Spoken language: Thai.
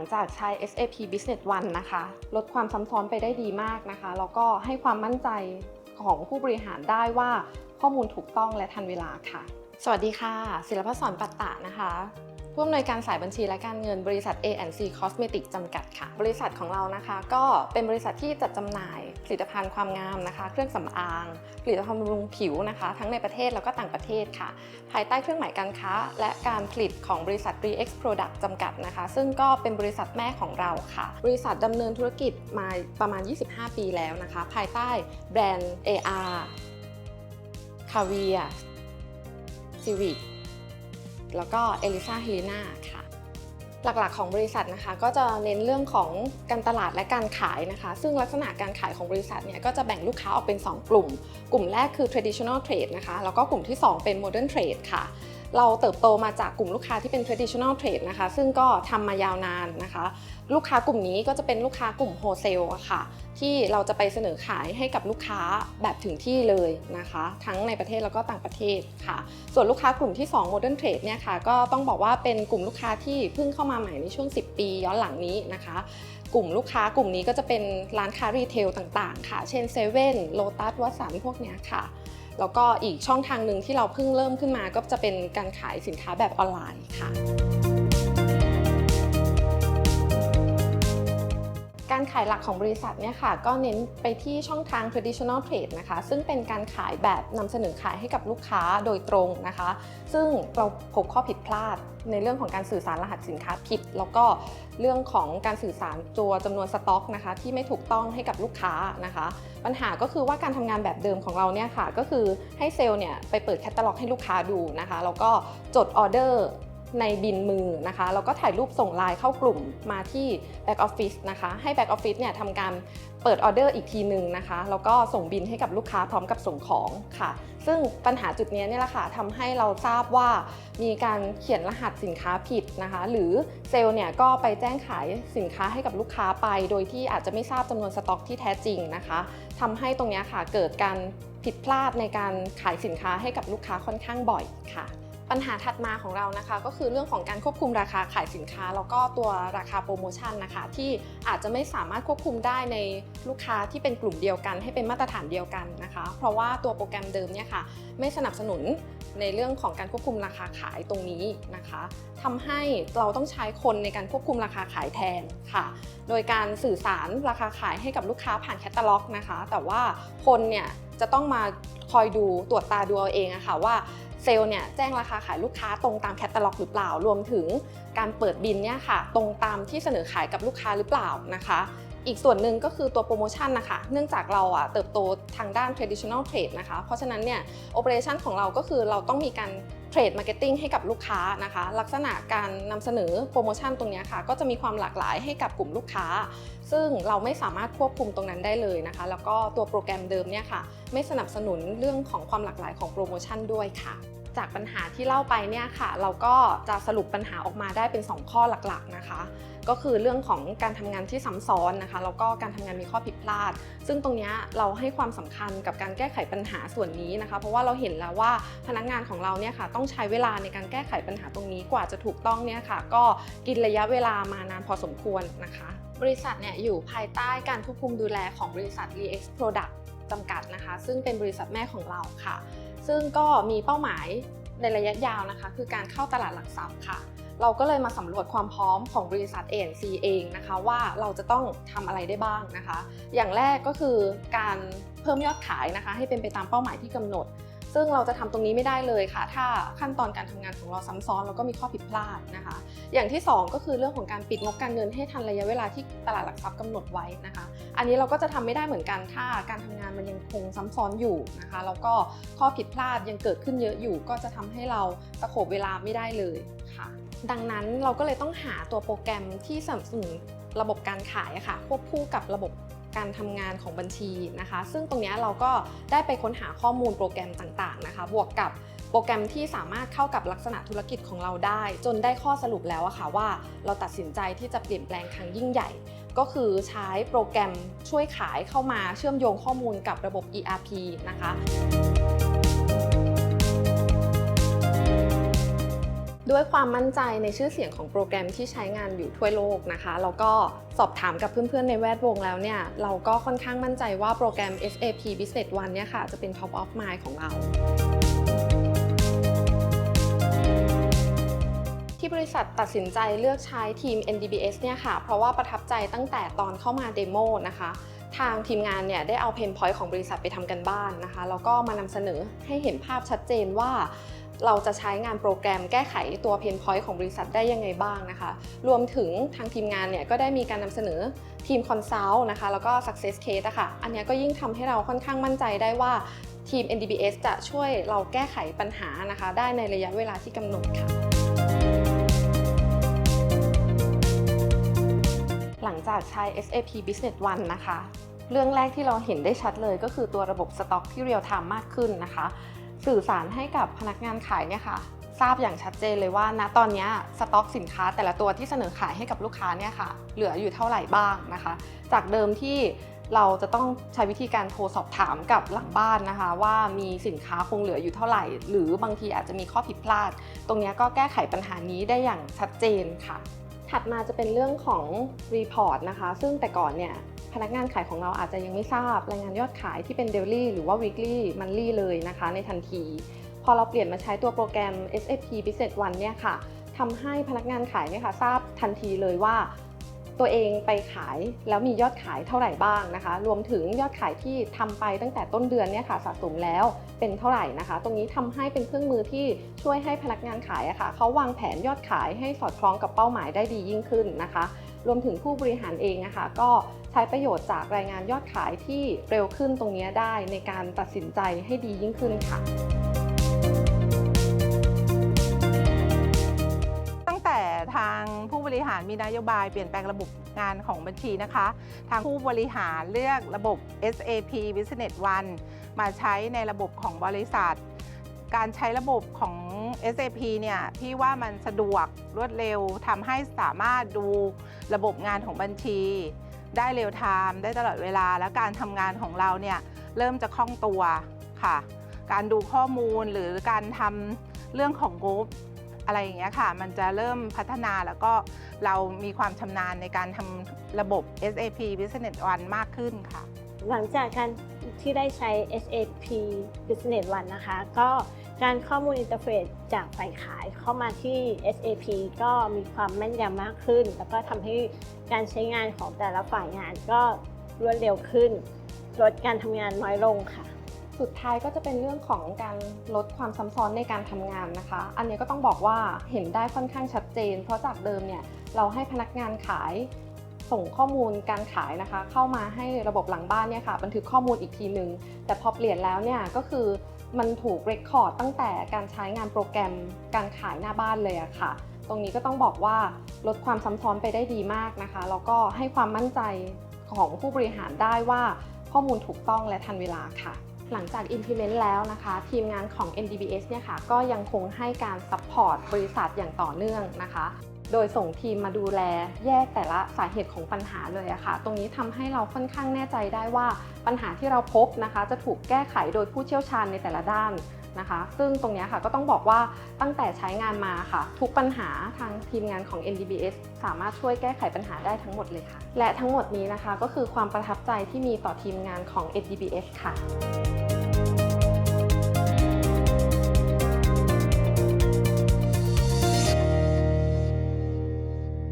งจากใช้ SAP Business One นะคะ ลดความซ้ำซ้อนไปได้ดีมากนะคะ แล้วก็ให้ความมั่นใจของผู้บริหารได้ว่าข้อมูลถูกต้องและทันเวลาค่ะ สวัสดีค่ะ ศิลปศรปัตตะนะคะผู้อำนวยการสายบัญชีและการเงินบริษัท A&C Cosmetic จำกัดค่ะ บริษัทของเรานะคะ ก็เป็นบริษัทที่จัดจำหน่ายผลิตภัณฑ์ความงามนะคะ เครื่องสำอาง ผลิตภัณฑ์บำรุงผิวนะคะ ทั้งในประเทศแล้วก็ต่างประเทศค่ะ ภายใต้เครื่องหมายการค้า และการผลิตของบริษัท Rex Product จำกัดนะคะ ซึ่งก็เป็นบริษัทแม่ของเราค่ะ บริษัทดำเนินธุรกิจมาประมาณ 25 ปีแล้วนะคะ ภายใต้แบรนด์ AR c a v ซิวิกแล้วก็เอลิซาเฮลิน่าค่ะ หลักๆของบริษัทนะคะก็จะเน้นเรื่องของการตลาดและการขายนะคะ ซึ่งลักษณะการขายของบริษัทเนี่ยก็จะแบ่งลูกค้าออกเป็น 2 กลุ่ม กลุ่มแรกคือ traditional trade นะคะ แล้วก็กลุ่มที่ 2 เป็น modern trade ค่ะ เราเติบโตมาจากกลุ่มลูกค้าที่เป็น traditional trade นะคะ ซึ่งก็ทำมายาวนานนะคะ ลูกค้ากลุ่มนี้ก็จะเป็นลูกค้ากลุ่มโฮเซลอะค่ะ ที่เราจะไปเสนอขายให้กับลูกค้าแบบถึงที่เลยนะคะ ทั้งในประเทศแล้วก็ต่างประเทศค่ะ ส่วนลูกค้ากลุ่มที่ 2 Modern Trade เนี่ยค่ะ ก็ต้องบอกว่าเป็นกลุ่มลูกค้าที่เพิ่งเข้ามาใหม่ในช่วง 10 ปีย้อนหลังนี้นะคะ กลุ่มลูกค้ากลุ่มนี้ก็จะเป็นร้านค้ารีเทลต่างๆ ค่ะ เช่นเซเว่นโลตัสวัสันพวกเนี้ยค่ะ แล้วก็อีกช่องทางหนึ่งที่เราเพิ่งเริ่มขึ้นมาก็จะเป็นการขายสินค้าแบบออนไลน์ค่ะ การขายหลักของบริษัทเนี่ยค่ะก็เน้นไปที่ช่องทาง traditional trade นะคะ ซึ่งเป็นการขายแบบนำเสนอขายให้กับลูกค้าโดยตรงนะคะ ซึ่งเราพบข้อผิดพลาดในเรื่องของการสื่อสารรหัสสินค้าผิด แล้วก็เรื่องของการสื่อสารตัวจำนวนสต็อกนะคะ ที่ไม่ถูกต้องให้กับลูกค้านะคะ ปัญหาก็คือว่าการทำงานแบบเดิมของเราเนี่ยค่ะก็คือให้เซลล์เนี่ยไปเปิดแคตตาล็อกให้ลูกค้าดูนะคะแล้วก็จดออเดอร์ ในบินมือนะคะแล้วก็ถ่ายรูปส่งไลน์เข้ากลุ่มมาที่ Back Office นะคะ ให้ Back Office เนี่ยทำการเปิดออเดอร์อีกทีหนึ่งนะคะ แล้วก็ส่งบินให้กับลูกค้าพร้อมกับส่งของค่ะ ซึ่งปัญหาจุดนี้เนี่ยแหละค่ะทำให้เราทราบว่ามีการเขียนรหัสสินค้าผิดนะคะ หรือเซลล์เนี่ยก็ไปแจ้งขายสินค้าให้กับลูกค้าไป โดยที่อาจจะไม่ทราบจำนวนสต็อกที่แท้จริงนะคะทำให้ตรงนี้ค่ะเกิดการผิดพลาดในการขายสินค้าให้กับลูกค้าค่อนข้างบ่อยค่ะ ปัญหาถัดมาของเรานะคะ ก็คือเรื่องของการควบคุมราคาขายสินค้า แล้วก็ตัวราคาโปรโมชั่นนะคะ ที่อาจจะไม่สามารถควบคุมได้ในลูกค้าที่เป็นกลุ่มเดียวกัน ให้เป็นมาตรฐานเดียวกันนะคะ เพราะว่าตัวโปรแกรมเดิมเนี่ยค่ะไม่สนับสนุนในเรื่องของการควบคุมราคาขายตรงนี้นะคะทำให้เราต้องใช้คนในการควบคุมราคาขายแทนค่ะ โดยการสื่อสารราคาขายให้กับลูกค้าผ่านแคตตาล็อกนะคะ แต่ว่าคนเนี่ยจะต้องมาคอยดูตรวจตาดูเอาเองอะค่ะว่า เซลล์เนี่ยแจ้งราคาขายลูกค้าตรงตามแคตตาล็อกหรือเปล่า รวมถึงการเปิดบินเนี่ยค่ะ ตรงตามที่เสนอขายกับลูกค้าหรือเปล่านะคะอีกส่วนหนึ่งก็คือตัวโปรโมชั่นนะคะ เนื่องจากเราอะเติบโตทางด้าน traditional trade นะคะ เพราะฉะนั้นเนี่ย operation ของเราก็คือเราต้องมีการเทรดมาร์เก็ตติ้งให้กับลูกค้านะคะ ลักษณะการนำเสนอโปรโมชั่นตรงนี้ค่ะ ก็จะมีความหลากหลายให้กับกลุ่มลูกค้า ซึ่งเราไม่สามารถควบคุมตรงนั้นได้เลยนะคะ แล้วก็ตัวโปรแกรมเดิมเนี่ยค่ะ ไม่สนับสนุนเรื่องของความหลากหลายของโปรโมชั่นด้วยค่ะ จากปัญหาที่เล่าไปเนี่ยค่ะ เราก็จะสรุปปัญหาออกมาได้เป็น 2 ข้อหลักๆนะคะ ก็คือเรื่องของการทำงานที่ซ้ำซ้อนนะคะแล้วก็การทำงานมีข้อผิดพลาด ซึ่งตรงนี้เราให้ความสำคัญกับการแก้ไขปัญหาส่วนนี้นะคะ เพราะว่าเราเห็นแล้วว่าพนักงานของเราเนี่ยค่ะต้องใช้เวลาในการแก้ไขปัญหาตรงนี้กว่าจะถูกต้องเนี่ยค่ะ ก็กินระยะเวลามานานพอสมควรนะคะ บริษัทเนี่ยอยู่ภายใต้การควบคุมดูแลของบริษัท Rex Product จำกัดนะคะ ซึ่งเป็นบริษัทแม่ของเราค่ะ ซึ่งก็มีเป้าหมายในระยะยาวนะคะ คือการเข้าตลาดหลักทรัพย์ค่ะ เราก็เลยมาสำรวจความพร้อมของบริษัท ANC เองนะคะ ว่าเราจะต้องทำอะไรได้บ้างนะคะ อย่างแรกก็คือการเพิ่มยอดขายนะคะ ให้เป็นไปตามเป้าหมายที่กำหนด ซึ่งเราจะทำตรงนี้ไม่ได้เลยค่ะ ถ้าขั้นตอนการทำงานของเราซ้ำซ้อนแล้วก็มีข้อผิดพลาดนะคะ อย่างที่ 2 ก็คือเรื่องของการปิดงบการเงินให้ทันระยะเวลาที่ตลาดหลักทรัพย์กำหนดไว้นะคะ อันนี้เราก็จะทำไม่ได้เหมือนกันถ้าการทำงานมันยังคงซ้ำซ้อนอยู่นะคะแล้วก็ข้อผิดพลาดยังเกิดขึ้นเยอะอยู่ ก็จะทำให้เราสโคบเวลาไม่ได้เลยค่ะ ดังนั้นเราก็เลยต้องหาตัวโปรแกรมที่สนับสนุนระบบการขายค่ะควบคู่กับระบบ การทำงานของบัญชีนะคะ ซึ่งตรงนี้เราก็ได้ไปค้นหาข้อมูลโปรแกรมต่างๆนะคะ บวกกับโปรแกรมที่สามารถเข้ากับลักษณะธุรกิจของเราได้ จนได้ข้อสรุปแล้วอะค่ะว่าเราตัดสินใจที่จะเปลี่ยนแปลงครั้งยิ่งใหญ่ ก็คือใช้โปรแกรมช่วยขายเข้ามาเชื่อมโยงข้อมูลกับระบบ ERP นะคะ ด้วยความมั่นใจในชื่อเสียงของโปรแกรมที่ใช้งานอยู่ทั่วโลกนะคะแล้วก็สอบถามกับเพื่อนๆในแวดวงแล้วเนี่ย เราก็ค่อนข้างมั่นใจว่าโปรแกรม SAP Business One เนี่ยค่ะจะเป็น top of mind ของเราที่บริษัทตัดสินใจเลือกใช้ทีม NDBS เนี่ยค่ะ เพราะว่าประทับใจตั้งแต่ตอนเข้ามาเดโมนะคะ ทางทีมงานเนี่ยได้เอาเพนพอยต์ของบริษัทไปทำกันบ้านนะคะ แล้วก็มานำเสนอให้เห็นภาพชัดเจนว่า เราจะใช้งานโปรแกรมแก้ไขตัวเพนพอยต์ของบริษัทได้ยังไงบ้างนะคะ รวมถึงทางทีมงานเนี่ยก็ได้มีการนำเสนอทีมคอนซัลท์นะคะ แล้วก็ success case อะค่ะ อันนี้ก็ยิ่งทำให้เราค่อนข้างมั่นใจได้ว่าทีม NDBS จะช่วยเราแก้ไขปัญหานะคะ ได้ในระยะเวลาที่กำหนดค่ะหลังจากใช้ SAP Business One นะคะ เรื่องแรกที่เราเห็นได้ชัดเลยก็คือตัวระบบสต็อกที่เรียลไทม์มากขึ้นนะคะ สื่อสารให้กับพนักงานขายเนี่ยค่ะทราบอย่างชัดเจนเลยว่าณตอนนี้สต็อกสินค้าแต่ละตัวที่เสนอขายให้กับลูกค้าเนี่ยค่ะเหลืออยู่เท่าไหร่บ้างนะคะ จากเดิมที่เราจะต้องใช้วิธีการโทรสอบถามกับหลังบ้านนะคะ ว่ามีสินค้าคงเหลืออยู่เท่าไหร่ หรือบางทีอาจจะมีข้อผิดพลาด ตรงนี้ก็แก้ไขปัญหานี้ได้อย่างชัดเจนค่ะ ถัดมาจะเป็นเรื่องของรีพอร์ตนะคะ ซึ่งแต่ก่อนเนี่ย พนักงานขายของเราอาจจะยังไม่ทราบรายงานยอดขายที่เป็น daily หรือว่า weekly monthly เลยนะคะ ในทันที พอเราเปลี่ยนมาใช้ตัวโปรแกรม SAP Business One เนี่ยค่ะทำให้พนักงานขายเนี่ยค่ะทราบทันทีเลยว่า ตัวเองไปขายแล้วมียอดขายเท่าไหร่บ้างนะคะ รวมถึงยอดขายที่ทำไปตั้งแต่ต้นเดือนเนี่ยค่ะสะสมแล้วเป็นเท่าไหร่นะคะ ตรงนี้ทำให้เป็นเครื่องมือที่ช่วยให้พนักงานขายอะค่ะเขาวางแผนยอดขายให้สอดคล้องกับเป้าหมายได้ดียิ่งขึ้นนะคะ รวมถึงผู้บริหารเองนะคะก็ใช้ประโยชน์จากรายงานยอดขายที่เร็วขึ้นตรงนี้ได้ในการตัดสินใจให้ดียิ่งขึ้นค่ะตั้งแต่ทาง บริหารมีนโยบายเปลี่ยนแปลงระบบงานของบัญชีนะคะ ทางผู้บริหารเลือกระบบ SAP Business One มาใช้ในระบบของบริษัท การใช้ระบบของ SAP เนี่ยพี่ว่ามันสะดวกรวดเร็วทำให้สามารถดูระบบงานของบัญชี ได้เร็วไทม์ได้ตลอดเวลา และการทำงานของเราเนี่ยเริ่มจะคล่องตัวค่ะ การดูข้อมูลหรือการทำเรื่องของงบ อะไรอย่างเงี้ยค่ะ มันจะเริ่มพัฒนาแล้วก็เรามีความชำนาญในการทำระบบ SAP Business One มากขึ้นค่ะ หลังจากการที่ได้ใช้ SAP Business One นะคะ ก็การข้อมูลอินเทอร์เฟซจากฝ่ายขายเข้ามาที่ SAP ก็มีความแม่นยำมากขึ้น แล้วก็ทำให้การใช้งานของแต่ละฝ่ายงานก็รวดเร็วขึ้น ลดการทำงานน้อยลงค่ะ สุดท้ายก็จะเป็นเรื่องของการลดความซ้ำซ้อนในการทำงานนะคะ อันนี้ก็ต้องบอกว่าเห็นได้ค่อนข้างชัดเจน เพราะจากเดิมเนี่ยเราให้พนักงานขายส่งข้อมูลการขายนะคะ เข้ามาให้ระบบหลังบ้านเนี่ยค่ะบันทึกข้อมูลอีกทีหนึ่งแต่พอเปลี่ยนแล้วเนี่ยก็คือมันถูกเรคคอร์ดตั้งแต่การใช้งานโปรแกรมการขายหน้าบ้านเลยอะค่ะ ตรงนี้ก็ต้องบอกว่าลดความซ้ำซ้อนไปได้ดีมากนะคะ แล้วก็ให้ความมั่นใจของผู้บริหารได้ว่าข้อมูลถูกต้องและทันเวลาค่ะ หลังจาก implement แล้วนะคะ ทีมงานของ NDBS เนี่ยค่ะก็ยังคงให้การ support บริษัทอย่างต่อเนื่องนะคะ โดยส่งทีมมาดูแลแยกแต่ละสาเหตุของปัญหาเลยอะค่ะ ตรงนี้ทำให้เราค่อนข้างแน่ใจได้ว่าปัญหาที่เราพบนะคะ จะถูกแก้ไขโดยผู้เชี่ยวชาญในแต่ละด้านนะคะ ซึ่งตรงนี้ค่ะก็ต้องบอกว่าตั้งแต่ใช้งานมาค่ะ ทุกปัญหาทางทีมงานของ NDBS สามารถช่วยแก้ไขปัญหาได้ทั้งหมดเลยค่ะ และทั้งหมดนี้นะคะก็คือความประทับใจที่มีต่อทีมงานของ NDBS ค่ะ